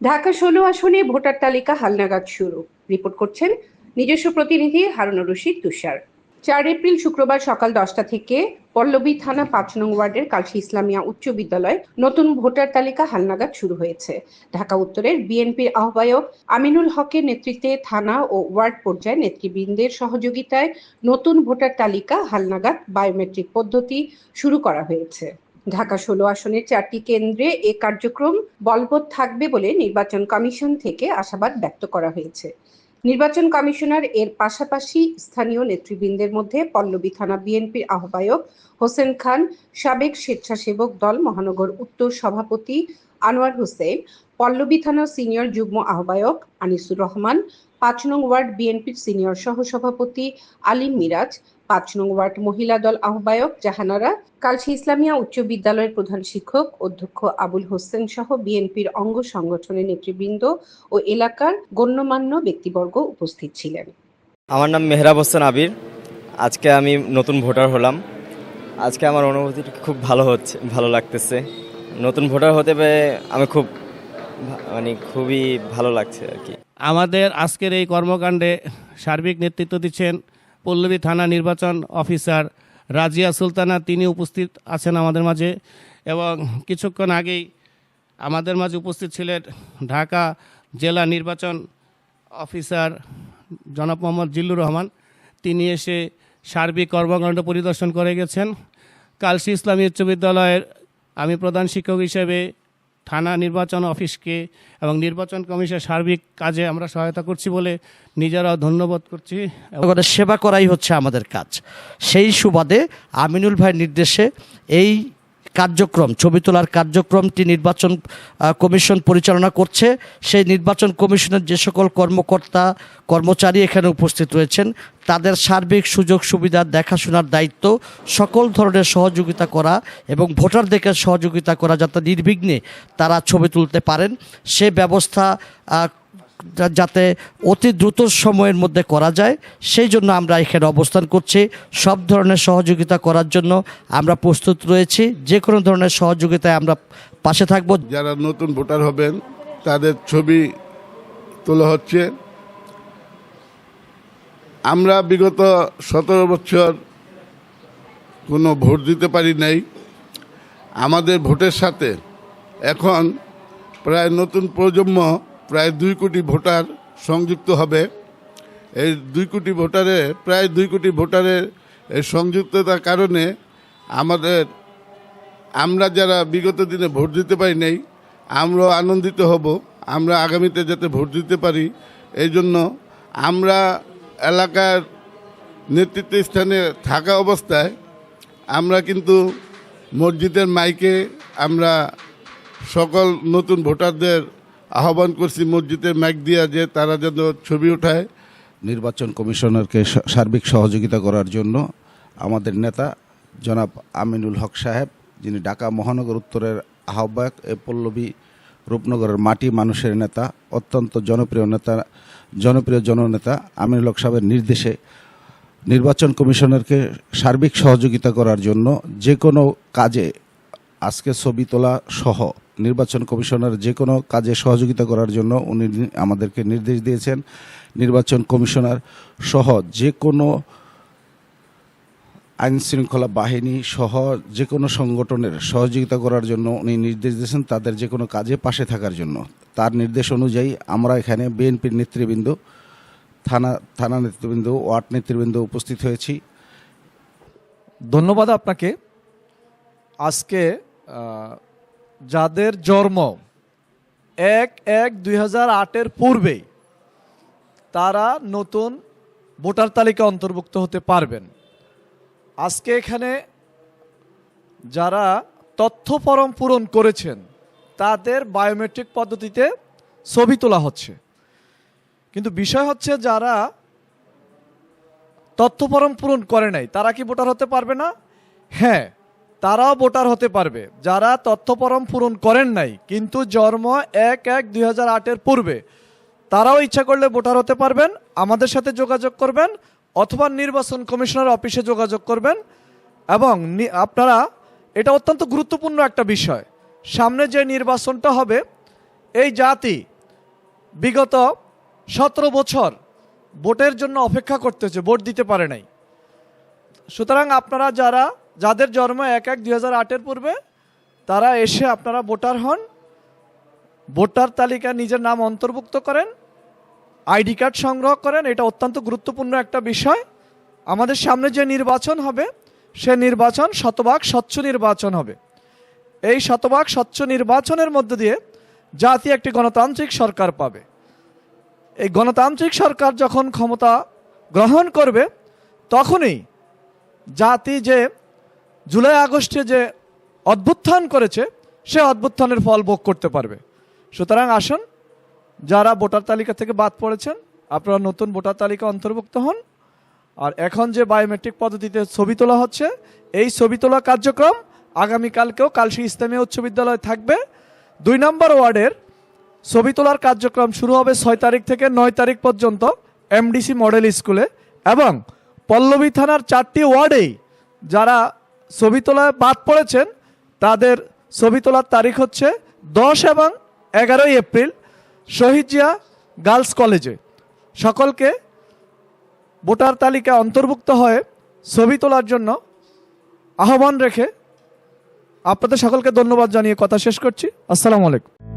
ঢাকা ষোলো আসনে ভোটার তালিকা হালনাগাদ শুরু। রিপোর্ট করছেন নিজস্ব প্রতিনিধি হারুনুর রশিদ তুষার। চার এপ্রিল শুক্রবার সকাল দশটা থেকে পল্লবী থানা পাঁচ নং ওয়ার্ডের কালসি ইসলামিয়া উচ্চ বিদ্যালয় নতুন ভোটার তালিকা হালনাগাদ শুরু হয়েছে। ঢাকা উত্তরের বিএনপির আহ্বায়ক আমিনুল হকের নেতৃত্বে থানা ও ওয়ার্ড পর্যায়ে নেতৃবৃন্দের সহযোগিতায় নতুন ভোটার তালিকা হালনাগাদ বায়োমেট্রিক পদ্ধতি শুরু করা হয়েছে। ঢাকা ষোলো আসনের চারটি কেন্দ্রে এ কার্যক্রম বলবৎ থাকবে বলে নির্বাচন কমিশন থেকে আশাবাদ ব্যক্ত করা হয়েছে। নির্বাচন কমিশনার এর পাশাপাশি স্থানীয় নেতৃবৃন্দের মধ্যে পল্লবী থানা বিএনপির আহ্বায়ক হোসেন খান, সাবেক স্বেচ্ছাসেবক দল মহানগর উত্তর সভাপতি আনোয়ার হোসেন, পল্লবী থানার সিনিয়র যুগ্ম আহ্বায়ক আনিসুর রহমান, পাঁচ নং ওয়ার্ড বিএনপির সিনিয়র সহসভাপতি আলিম মিরাজ, পাঁচ নং ওয়ার্ড মহিলা দল আহ্বায়ক জাহানারা কালসি ইসলামিয়া উচ্চ বিদ্যালয়ের প্রধান শিক্ষক অধ্যক্ষ আবুল হোসেন সহ বিএনপির অঙ্গ সংগঠনের নেতৃবৃন্দ ও এলাকার গণ্যমান্য ব্যক্তিবর্গ উপস্থিত ছিলেন। আমার নাম মেহরাব হোসেন আবির। আজকে আমি নতুন ভোটার হলাম। আজকে আমার অনুভূতি খুব ভালো হচ্ছে, ভালো লাগতেছে। নতুন ভোটার হতে পেরে আমি খুব মানে খুবই ভালো লাগছে আর কি। আমাদের আজকের এই কর্মকাণ্ডে সার্বিক নেতৃত্ব দিচ্ছেন পল্লবী থানা নির্বাচন অফিসার রাজিয়া সুলতানা। তিনি উপস্থিত আছেন আমাদের মাঝে এবং কিছুক্ষণ আগেই আমাদের মাঝে উপস্থিত ছিলেন ঢাকা জেলা নির্বাচন অফিসার জনাব মোহাম্মদ জিল্লুর রহমান। তিনি এসে সার্বিক কর্মকাণ্ড পরিদর্শন করে গেছেন। কালসি ইসলামী উচ্চ বিদ্যালয়ের আমি প্রধান শিক্ষক হিসেবে থানা নির্বাচন অফিসকে এবং নির্বাচন কমিশনের সার্বিক কাজে আমরা সহায়তা করছি বলে নিজেরাও ধন্যবাদ করছি। সেবা করাই হচ্ছে আমাদের কাজ। সেই সুবাদে আমিনুল ভাইয়ের নির্দেশে এই কার্যক্রম, ছবি তোলার কার্যক্রমটি নির্বাচন কমিশন পরিচালনা করছে। সেই নির্বাচন কমিশনের যে সকল কর্মকর্তা, কর্মচারী এখানে উপস্থিত রয়েছেন, তাদের সার্বিক সুযোগ সুবিধা, দেখাশোনার দায়িত্ব, সকল ধরনের সহযোগিতা করা এবং ভোটারদেরকে সহযোগিতা করা যাতে নির্বিঘ্নে তারা ছবি তুলতে পারেন। সে ব্যবস্থা যাতে অতি দ্রুত সময়ের মধ্যে করা যায়। সেই জন্য আমরা এখানে অবস্থান করছি। সব ধরনের সহযোগিতা করার জন্য আমরা প্রস্তুত রয়েছি। যে কোনো ধরনের সহযোগিতায় আমরা পাশে থাকব। যারা নতুন ভোটার হবেন, তাদের ছবি তোলা হচ্ছে। আমরা বিগত সতেরো বছর কোনো ভোট দিতে পারি নাই। আমাদের ভোটের সাথে এখন প্রায় নতুন প্রজন্ম প্রায় দুই কোটি ভোটার সংযুক্ত হবে। এই দুই কোটি ভোটারে, প্রায় দুই কোটি ভোটারের এই সংযুক্ততার কারণে আমাদের, আমরা যারা বিগত দিনে ভোট দিতে পারি নাই, আমরাও আনন্দিত হব। আমরা আগামীতে যাতে ভোট দিতে পারি, এই জন্য আমরা এলাকার নেতৃত্ব স্থানে থাকা অবস্থায় আমরা কিন্তু মসজিদের মাইকে আমরা সকল নতুন ভোটারদের আহ্বান করছি মসজিদের মাইক দিয়া যে তারা যেন ছবি ওঠায় নির্বাচন কমিশনারকে সার্বিক সহযোগিতা করার জন্য আমাদের নেতা জনাব আমিনুল হক সাহেব, যিনি ঢাকা মহানগর উত্তরের আহ্বায়ক, এ পল্লবী রূপনগরের মাটি মানুষের নেতা, অত্যন্ত জনপ্রিয় নেতা, জনপ্রিয় জননেতা আমিনুল হক সাহেবের নির্দেশে নির্বাচন কমিশনারকে সার্বিক সহযোগিতা করার জন্য যে কোনো কাজে আজকে ছবি তোলা সহ নির্বাচন কমিশনার যে কোনো কাজে সহযোগিতা করার জন্য উনি আমাদেরকে নির্দেশ দিয়েছেন। নির্বাচন কমিশনার সহ যে কোনো আইন শৃঙ্খলা বাহিনী সহ যে কোনো সংগঠনের সহযোগিতা করার জন্য উনি নির্দেশ দিয়েছেন তাদের যে কোনো কাজে পাশে থাকার জন্য। তার নির্দেশ অনুযায়ী আমরা এখানে বিএনপির নেতৃবৃন্দ, থানা থানা নেতৃবৃন্দ, ওয়ার্ড নেতৃবৃন্দ উপস্থিত হয়েছি। ধন্যবাদ আপনাকে। আজকে যাদের জন্ম এক এক দুই হাজার আটের পূর্বেই তারা নতুন ভোটার তালিকা অন্তর্ভুক্ত হতে পারবেন। আজকে এখানে যারা তথ্য ফরম পূরণ করেছেন, তাদের বায়োমেট্রিক পদ্ধতিতে ছবি তোলা হচ্ছে। কিন্তু বিষয় হচ্ছে যারা তথ্য ফরম পূরণ করে নাই, তারা কি ভোটার হতে পারবে না? হ্যাঁ তারাও ভোটার হতে পারবে। যারা তথ্যপরম পূরণ করেন নাই, কিন্তু জন্ম এক এক দুই হাজার পূর্বে, তারাও ইচ্ছা করলে ভোটার হতে পারবেন, আমাদের সাথে যোগাযোগ করবেন, অথবা নির্বাচন কমিশনার অফিসে যোগাযোগ করবেন। এবং আপনারা, এটা অত্যন্ত গুরুত্বপূর্ণ একটা বিষয়। সামনে যে নির্বাচনটা হবে, এই জাতি বিগত সতেরো বছর ভোটের জন্য অপেক্ষা করতেছে, ভোট দিতে পারে নাই। সুতরাং আপনারা যারা যাদের জন্ম এক এক দুই হাজার পূর্বে, তারা এসে আপনারা ভোটার হন। ভোটার তালিকা নিজের নাম অন্তর্ভুক্ত করেন। আইডি কার্ড সংগ্রহ করেন, এটা অত্যন্ত গুরুত্বপূর্ণ একটা বিষয়। আমাদের সামনে যে নির্বাচন হবে, সে নির্বাচন শতভাগ স্বচ্ছ নির্বাচন হবে। এই শতভাগ স্বচ্ছ নির্বাচনের মধ্য দিয়ে জাতি একটি গণতান্ত্রিক সরকার পাবে। এই গণতান্ত্রিক সরকার যখন ক্ষমতা গ্রহণ করবে, তখনই জাতি যে জুলাই আগস্টে যে অভ্যুত্থান করেছে, সে অদ্ভুত্থানের ফল ভোগ করতে পারবে। সুতরাং আসুন, যারা ভোটার তালিকা থেকে বাদ পড়েছেন, আপনারা নতুন ভোটার তালিকা অন্তর্ভুক্ত হন। আর এখন যে বায়োমেট্রিক পদ্ধতিতে ছবি তোলা হচ্ছে, এই ছবি তোলা কার্যক্রম আগামীকালকেও কালসি ইসলামী উচ্চ বিদ্যালয় থাকবে। দুই নম্বর ওয়ার্ডের ছবি তোলার কার্যক্রম শুরু হবে ছয় তারিখ থেকে নয় তারিখ পর্যন্ত এমডিসি মডেল স্কুলে এবং পল্লবী থানার চারটি ওয়ার্ডেই যারা ছবি তোলায় বাদ পড়েছেন। তাদের ছবি তোলার তারিখ হচ্ছে দশ এবং এগারোই এপ্রিল, শহীদ জিয়া গার্লস কলেজে। সকলকে ভোটার তালিকা অন্তর্ভুক্ত হয়ে ছবি তোলার জন্য আহ্বান রেখে আপনাদের সকলকে ধন্যবাদ জানিয়ে কথা শেষ করছি। আসসালামু আলাইকুম।